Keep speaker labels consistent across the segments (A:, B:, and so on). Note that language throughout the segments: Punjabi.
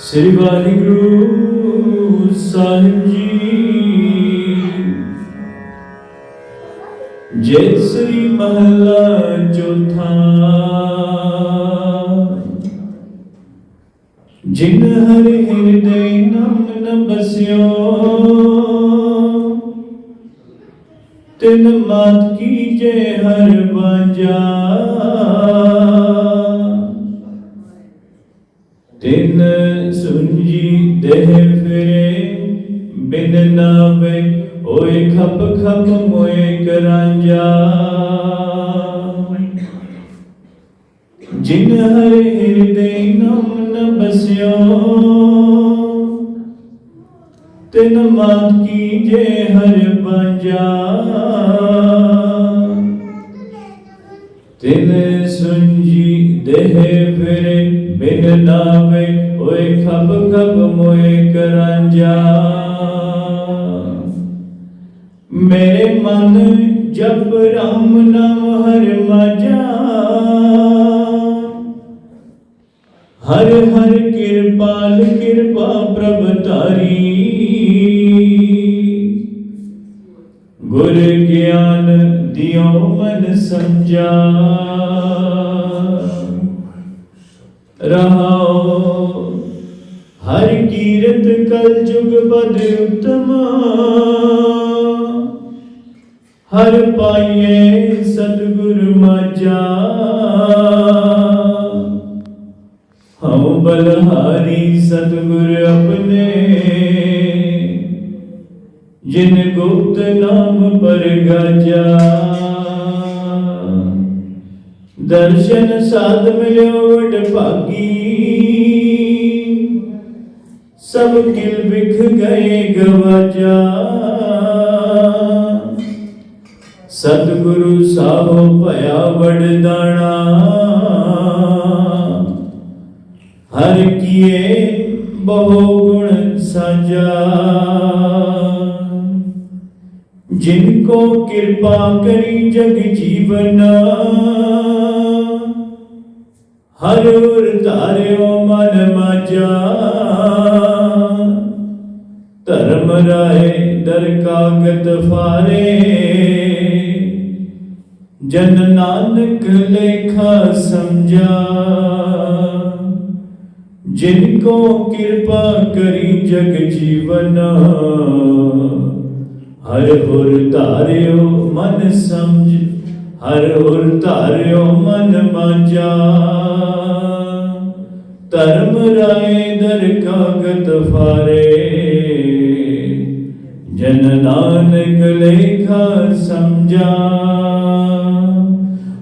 A: ਸ੍ਰੀ ਵਾਹਿਗੁਰੂ ਸਾਹਿਬ ਜੀ। ਜੈ ਸ੍ਰੀ ਮਹਲਾ ਚੌਥਾ। ਜਿਨ ਹਰਿ ਹਿਰਦੈ ਨਾਮ ਨ ਬਸਿਓ, ਤਿਨ ਮਾਤ ਕੀ ਜੈ ਹਰ ਬਾਜਾ ਤਿਨ ਦੇਹ ਫਿਰੇ ਬਿਨ ਨਾਵੇ, ਓਏ ਖਪ ਖਪ ਮੋਏ ਕਰਾਂਜਾ। ਜਿਨ ਹਰਿ ਹਿਰਦੇ ਨਾਮ ਨ ਬਸਿਓ, ਤਿਨ ਮਾਤ ਕੀ ਜੇ ਹਰ ਬਾਜਾ ਤਿਨ ਸੁੰਜੀ ਦੇਹ ਫਿਰੇ ਬਿਨ ਨਾਵੇ ਓਏ ਖਬ ਖਬ ਮੋਏ ਕਰਾਂਜਾ। ਮੇਰੇ ਮਨ ਜਪ ਰਾਮ ਨਾਮ ਹਰ ਮਾਜਾ। ਹਰ ਹਰ ਕਿਰਪਾਲ ਕਿਰਪਾ ਪ੍ਰਭ ਤਾਰੀ ਗੁਰ ਗਿਆਨ ਦਿਓ ਮਨ ਸਮਝਾ ਰਹਾਓ ਹਰ ਕੀਰਤ ਕਲ ਜੁਗ ਬਦ ਉਤਮ। ਹਰ ਪਾਈਏ ਸਤਿਗੁਰ ਮਾਝਾ। ਹਉ ਬਲਹਾਰੀ ਸਤਿਗੁਰ ਆਪਣੇ। ਜਿਨ ਗੁਪਤ ਨਾਮ ਪਰਗਾਜਾ ਦਰਸ਼ਨ ਸਾਧ ਮਿਲਿਓ ਵਡ ਭਾਗੀ ਸਭ ਕਿਲ ਵਿਖ ਗਏ ਗਵਾਜਾ। ਸਤਿਗੁਰੂ ਸਾਹਿਬ ਭਇਆ ਵਡਦਾਣਾ ਹਰ ਕੀਏ ਬਹੁ ਗੁਣ ਸਾਜਾ। ਜਿਨ ਕੋ ਕਿਰਪਾ ਕਰੀ ਜਗ ਜੀਵਨਾ। ਹਰ ਉਰ ਧਾਰਿਓ ਮਨ ਮਾਜਾ। ਧਰਮ ਰਾਏ ਦਰ ਕਾਗਤ ਫਾਰੇ। ਜਨ ਨਾਨਕ ਲੇਖਾ ਸਮਝਾ। ਜਿਨ ਕੋ ਕਿਰਪਾ ਕਰੀ ਜਗ ਜੀਵਨ। ਹਰ ਹੁਰ ਧਾਰਿਓ ਮਨ ਸਮਝ। ਹਰ ਹੁਰ ਧਾਰਿਓ ਮਨ ਮਾਜਾ। ਧਰਮ ਰਾਏ ਦਰ ਕਾਗਤ ਫਾਰੇ। ਜਨ ਨਾਨਕ ਲੇਖਾ ਸਮਝਾ।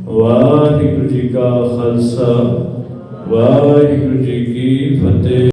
A: ਵਾਹਿਗੁਰੂ ਜੀ ਕਾ ਖਾਲਸਾ, ਵਾਹਿਗੁਰੂ ਜੀ ਕੀ ਫਤਿਹ।